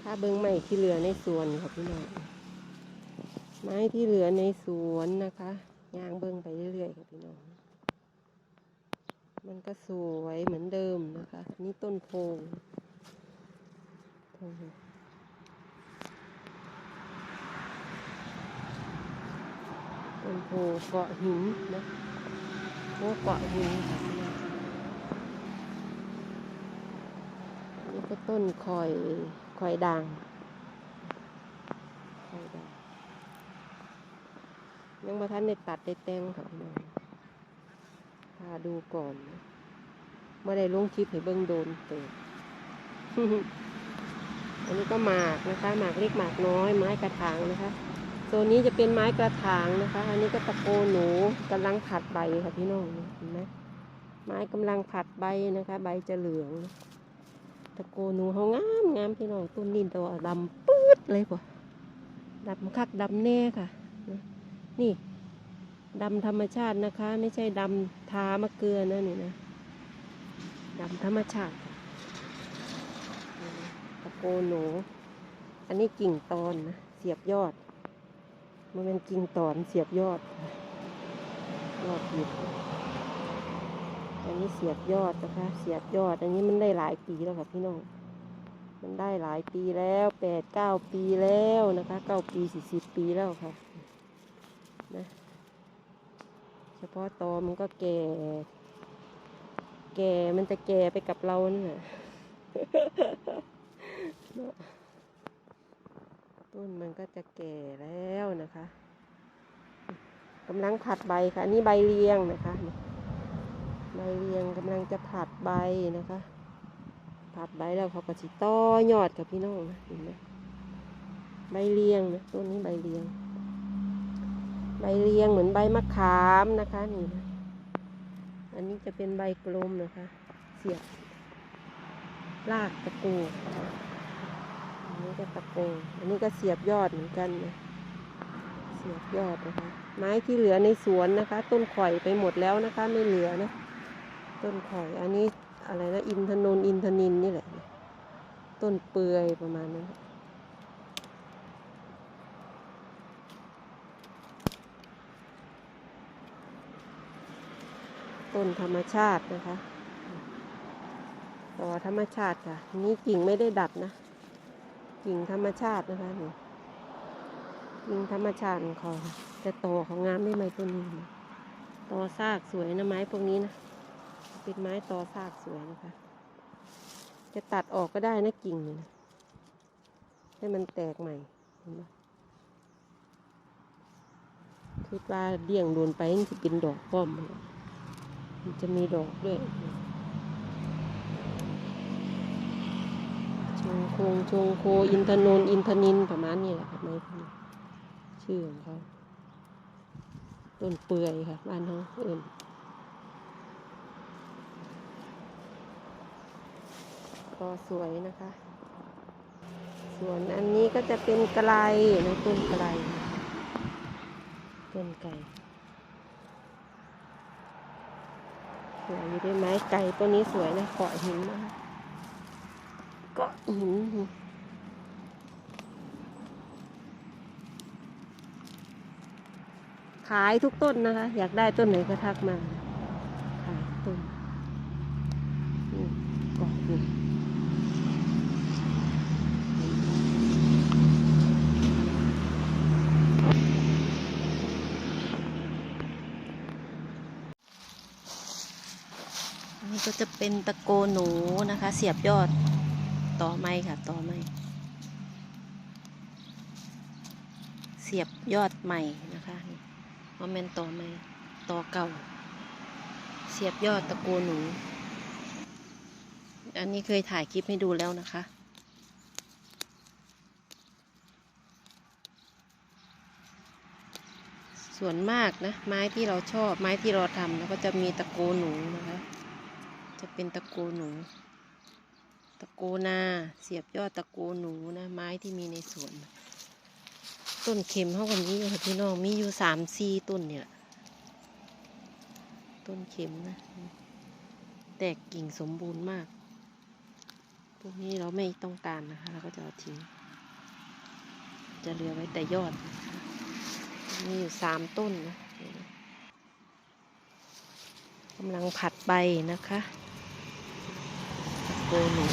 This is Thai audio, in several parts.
ถ้าเบิ้งใหม่ที่เหลือในสวนค่ะพี่น้อง ไม้ที่เหลือในสวนนะคะย่างเบิ้งไปเรื่อยๆค่ะพี่น้อง มันก็สวยเหมือนเดิมนะคะ นี่ต้นโพงโพงต้นโพเกาะหินนะโอ้เกาะหินค่ะพี่น้องนี่ ก็ต้นคอยคอยด่างคอยด่างยังมาทันได้ตัดได้แต่งค่ะพี่น้องพาดูก่อนนะเมื่อได้ลงคลิปให้เบิ้งโดนเติดอันนี้ก็หมากนะคะ หมากเล็กหมากน้อย ไม้กระถางนะคะโซนนี้จะเป็นไม้กระถางนะคะ อันนี้ก็ตะโกนหนูกำลังผัดใบค่ะพี่น้องเห็นไหมไม้กำลังผัดใบนะคะ ใบจะเหลืองตะ โกหนูเขางามงามพี่น้องต้นนินตัวดำปื๊ดเลยกว่าดำคักดำแน่ค่ะ นี่ดำธรรมชาตินะคะ ไม่ใช่ดำทามะเกลือนะนี่นะดำธรรมชาติตะโกหนู อันนี้กิ่งตอนนะเสียบยอด มันเป็นกิ่งตอนเสียบยอดยอดหยิบ อันนี้เสียบยอดนะคะ เสียบยอด อันนี้มันได้หลายปีแล้วค่ะพี่น้อง มันได้หลายปีแล้วแปดเก้าปีแล้วนะคะเก้าปีสี่สิบปีแล้วค่ะนะเฉพาะตอมันก็แก่ แก่มันจะแก่ไปกับเรานี่นแหละต้นมันก็จะแก่แล้วนะคะกำลังผัดใบค่ะนนี้ใบเรียงนะคะ ใบเรียงกำลังจะผัดใบนะคะ ผัดใบแล้วเขาก็สิต้อยอดกับพี่น้องนะเห็นไหมใบเรียงนะต้นนี้ใบเรียง ใบเรียงเหมือนใบมะขามนะคะนี่นะอันนี้จะเป็นใบกลมนะคะ เสียบรากตะกูอันนี้ก็ตะโกอันนี้ก็เสียบยอดเหมือนกันนะเสียบยอดนะคะ ไม้ที่เหลือในสวนนะคะ ต้นข่อยไปหมดแล้วนะคะ ไม่เหลือนะ ต้นข่อย อันนี้อะไรนะอินทนนอินทนินนี่แหละ ต้นเปือยประมาณนั้นต้นธรรมชาตินะคะ ต่อธรรมชาติค่ะ นี่กิ่งไม่ได้ดัดนะ กิ่งธรรมชาตินะคะนี่กิ่งธรรมชาติของเขาค่ะโตของงามได้ไหมต้นนี้นะตอซากสวยนะไม้พวกนี้นะ เป็นไม้ตอซากสวยนะคะ จะตัดออกก็ได้นะกิ่งนี่นะให้มันแตกใหม่เห็นไหมคิดว่าเดี่ยงโดนไปนจะเป็นดอกป้อม มันจะมีดอกด้วยชงโคงชงโคอินทนนอินทนินประมาณนี้แหละค่ะไม้พวกนี้ชื่อของเขาต้นเปื่อยค่ะบ้านเขาเอิ่น็สวยนะคะ ส่วนอันนี้ก็จะเป็นไกลนะต้นไกลต้นไก่สวยอยู่ด้วยไม้ไก่ต้นนี้สวยนะเกาะหินนะคะเกาะหินขายทุกต้นนะคะ อยากได้ต้นไหนก็ทักมา ขายต้นนี่เกาะหิน อันนี่ก็จะเป็นตะโกหนูนะคะ เสียบยอดต่อไม้ค่ะ ต่อไม้เสียบยอดใหม่นะคะนี่ว่าแม่นต่อไม้ต่อเก่า เสียบยอดตะโกหนู อันนี้เคยถ่ายคลิปให้ดูแล้วนะคะส่วนมากนะไม้ที่เราชอบไม้ที่เราทำแล้วก็จะมีตะโกหนูนะคะ จะเป็นตะโกหนู ตะโกนาเสียบยอดตะโกหนูนะ ไม้ที่มีในสวน ต้นเข็มเท่ากันนี้เลยค่ะพี่น้องมีอยู่สามสี่ต้นเนี่ยต้นเข็มนะ แตกกิ่งสมบูรณ์มาก พวกนี้เราไม่ต้องการนะคะ เราก็จะเอาทิ้ง จะเหลือไว้แต่ยอด มีอยู่สามต้นนะกำลังผัดใบนะคะ กหนู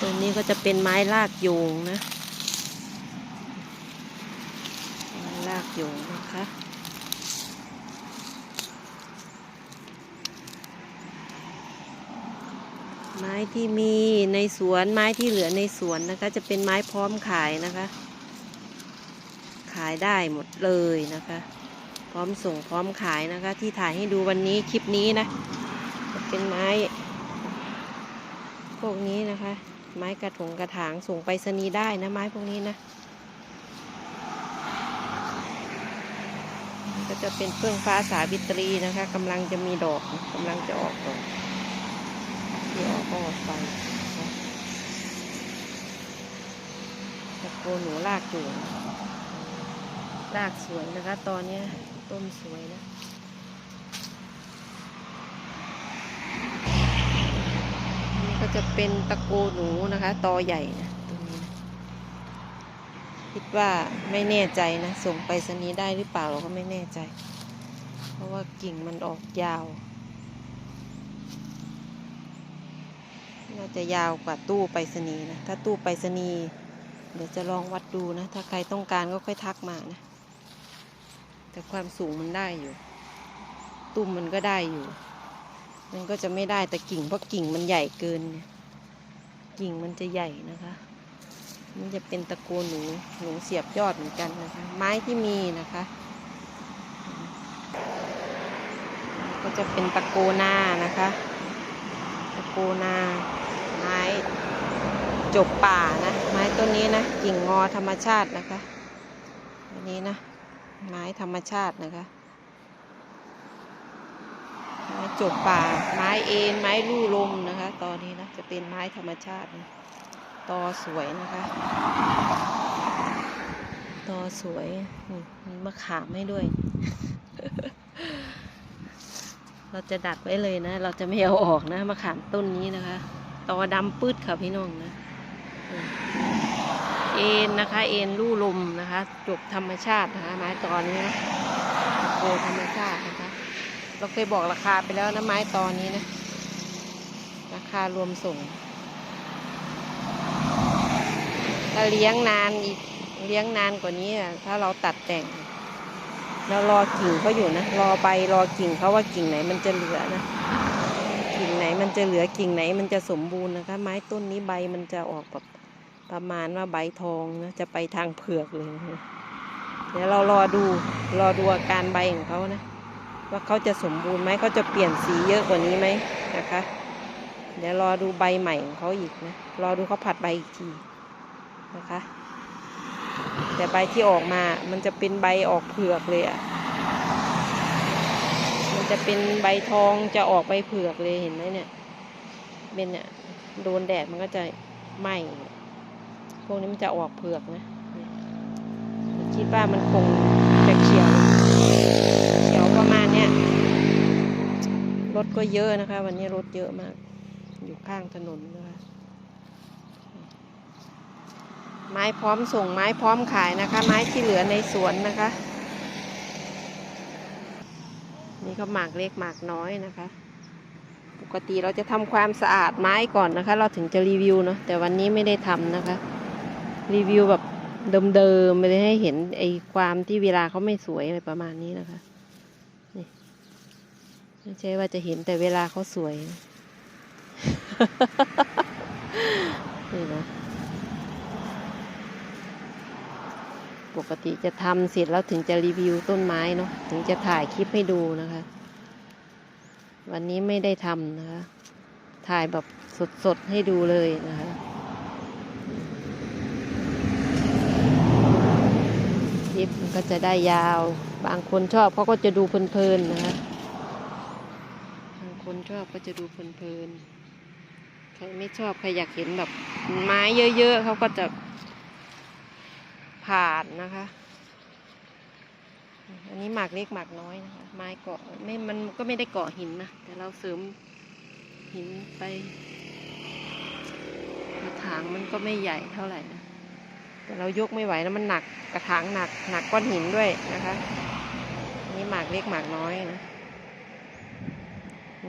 ตัวนี้ก็จะเป็นไม้ลากโยงนะไม้ลากโยงนะคะไม้ที่มีในสวนไม้ที่เหลือในสวนนะคะ จะเป็นไม้พร้อมขายนะคะ ขายได้หมดเลยนะคะ พร้อมส่งพร้อมขายนะคะ ที่ถ่ายให้ดูวันนี้คลิปนี้นะจะเป็นไม้ พวกนี้นะคะ ไม้กระถงกระถางส่งไปรษณีได้นะไม้พวกนี้นะ ก็จะเป็นเฟื่องฟ้าสาวิตรีนะคะกำลังจะมีดอกกำลังจะออกดอกที่ออกก็ออกไปตะโกหนูลากอยู่ลากสวยนะคะ ตอนนี้ต้นสวยนะ นี่ก็ จะเป็นตะโกหนูนะคะ ตอใหญ่นะตรงนี้คิดว่าไม่แน่ใจนะ ส่งไปสนีย์ได้หรือเปล่าเราก็ไม่แน่ใจ เพราะว่ากิ่งมันออกยาว น่าจะยาวกว่าตู้ไปรษณีย์นะ ถ้าตู้ไปรษณีย์เดี๋ยวจะลองวัดดูนะ ถ้าใครต้องการก็ค่อยทักมานะ แต่ความสูงมันได้อยู่ ตุ้มมันก็ได้อยู่ มันก็จะไม่ได้แต่กิ่งเพราะกิ่งมันใหญ่เกินเนี่ยกิ่งมันจะใหญ่นะคะมันจะเป็นตะโกนหนูหนูเสียบยอดเหมือนกันนะคะ ไม้ที่มีนะคะ ก็จะเป็นตะโกนานะคะ ตะโกนาไม้จบป่านะ ไม้ต้นนี้นะกิ่งงอธรรมชาตินะคะอันนี้นะไม้ธรรมชาตินะคะ จบป่า ไม้เอ็นไม้ลู่ลมนะคะ ตอนนี้นะจะเป็นไม้ธรรมชาตินะตอสวยนะคะ ตอสวยมมีมะขามให้ด้วย เราจะดัดไว้เลยนะ เราจะไม่เอาออกนะมะขามต้นนี้นะคะ ตอดำปืดค่ะพี่น้องนะเอ็นนะคะ เอ็นลู่ลมนะคะ จบธรรมชาตินะคะไม้ตอนนี้นะโกธรรมชาตินะคะ เราเคยบอกราคาไปแล้วนะไม้ตอนนี้นะ ราคารวมส่งถ้าเลี้ยงนานอีกเลี้ยงนานกว่านี้อะถ้าเราตัดแต่งเรารอกิ่งเขาอยู่นะ รอใบรอกิ่งเขาว่ากิ่งไหนมันจะเหลือนะ กิ่งไหนมันจะเหลือกิ่งไหนมันจะสมบูรณ์นะคะ ไม้ต้นนี้ใบมันจะออกแบบประมาณว่าใบทองนะจะไปทางเผือกเลยนะเดี๋ยวเรารอดูรอดูอาการใบของเขานะ ว่าเขาจะสมบูรณ์ไหมเขาจะเปลี่ยนสีเยอะกว่านี้ไหมนะคะ เดี๋ยวรอดูใบใหม่ของเขาอีกนะรอดูเขาผัดใบอีกทีนะคะ แต่ใบที่ออกมามันจะเป็นใบออกเผือกเลยอะ่ะมันจะเป็นใบทองจะออกใบเผือกเลยเห็นไหมเนี่ยเป็นเนี่ยโดนแดดมันก็จะไหม้พวกนี้มันจะออกเผือกนะเนี่ยคิดว่ามันคงจะเขียว เขียวประมาณเนี้ยร ถก็เยอะนะคะ วันนี้รถเยอะมาก อยู่ข้างถนนนะคะไม้พร้อมส่งไม้พร้อมขายนะคะ ไม้ที่เหลือในสวนนะคะ นี่ก็หมากเล็กหมากน้อยนะคะ ปกติเราจะทำความสะอาดไม้ก่อนนะคะ เราถึงจะรีวิวเนาะแต่วันนี้ไม่ได้ทำนะคะ รีวิวแบบเดิมๆไม่ได้ให้เห็นไอ้ความที่เวลาเขาไม่สวยอะไรประมาณนี้นะคะ ไม่ใช่ว่าจะเห็นแต่เวลาเขาสวยนี่นะปกติจะทำเสร็จแล้วถึงจะรีวิวต้นไม้เนาะถึงจะถ่ายคลิปให้ดูนะคะ วันนี้ไม่ได้ทำนะคะ ถ่ายแบบสดๆให้ดูเลยนะคะคลิปมันก็จะได้ยาว บางคนชอบเขาก็จะดูเพลินๆนะคะ คนชอบก็จะดูเพลินๆ ใครไม่ชอบใครอยากเห็นแบบไม้เยอะๆเขาก็จะผ่านนะคะ อันนี้หมากเล็กหมากน้อยนะคะ ไม้เกาะไม่ มันก็ไม่ได้เกาะหินนะ แต่เราเสริมหินไปกระถางมันก็ไม่ใหญ่เท่าไหร่นะ แต่เรายกไม่ไหวแล้วมันหนักกระถางหนักหนักก้อนหินด้วยนะคะ นี่หมากเล็กหมากน้อยนะ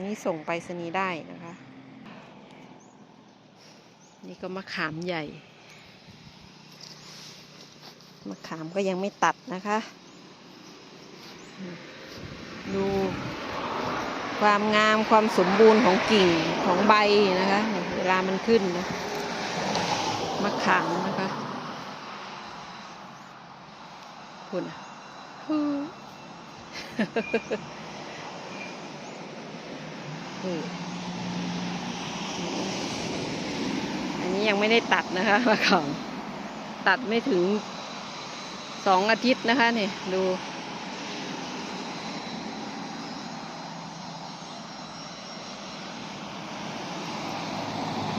นี่ส่งไปรษณีย์ได้นะคะ นี่ก็มะขามใหญ่ มะขามก็ยังไม่ตัดนะคะ ดูความงามความสมบูรณ์ของกิ่งของใบนะคะ เวลามันขึ้นนะมะขามนะคะคุณอะฮู้ นี่อันนี้ยังไม่ได้ตัดนะคะมะขามตัดไม่ถึงสองอาทิตย์นะคะนี่ดู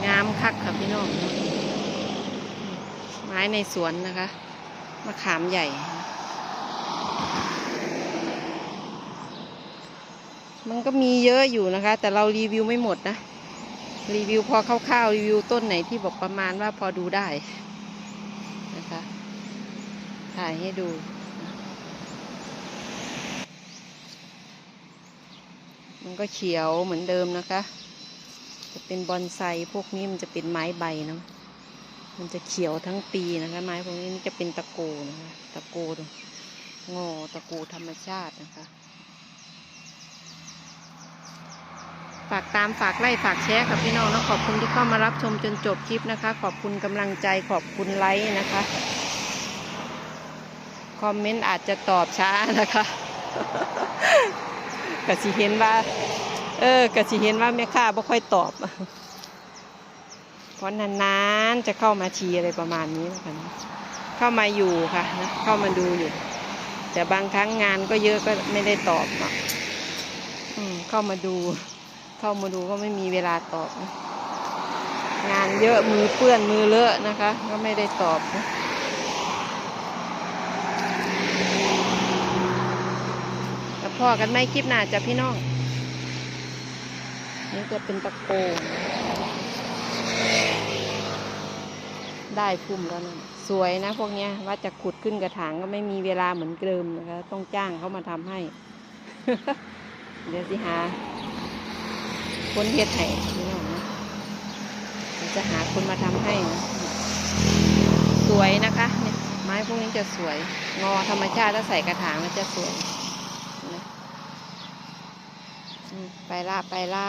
งามคักค่ะพี่น้อง ไม้ในสวนนะคะ มะขามใหญ่ มันก็มีเยอะอยู่นะคะ แต่เรารีวิวไม่หมดนะ รีวิวพอคร่าวๆรีวิวต้นไหนที่บอกประมาณว่าพอดูได้นะคะถ่ายให้ดูมันก็เขียวเหมือนเดิมนะคะ จะเป็นบอนไซพวกนี้มันจะเป็นไม้ใบเนาะมันจะเขียวทั้งปีนะคะ ไม้พวกนี้จะเป็นตะโกนะคะ ตะโกงอตะโกธรรมชาตินะคะ ฝากตามฝากไล่ฝากแชร์กับพี่น้องนะขอบคุณที่เข้ามารับชมจนจบคลิปนะคะ ขอบคุณกำลังใจขอบคุณไลค์นะคะ คอมเมนต์อาจจะตอบช้านะคะกะสิเห็นว่า เออกะสิเห็นว่าแม่ค้าบ่ค่อยตอบเพราะนานๆจะเข้ามาชีอะไรประมาณนี้นะคะเข้ามาอยู่ค่ะนะเข้ามาดูอยู่ แต่บางครั้งงานก็เยอะก็ไม่ได้ตอบเนาะเข้ามาดู เข้ามาดูก็ไม่มีเวลาตอบนะงานเยอะมือเปื้อนมือเลอะนะคะ ก็ไม่ได้ตอบนะแล้วพ่อกันไม่คลิปหน้าจ้ะพี่น้อง นี่จะเป็นตะโกนได้พุ่มแล้วนะสวยนะพวกเนี้ยว่าจะขุดขึ้นกระถางก็ไม่มีเวลาเหมือนเดิมนะคะ ต้องจ้างเขามาทำให้ เดี๋ยวสิหา คนเฮ็ดให้พี่น้องนะจะหาคนมาทำให้นะสวยนะคะเนี่ยไม้พวกนี้จะสวย งอธรรมชาติถ้าใส่กระถางมันจะสวยนะไปละไปละ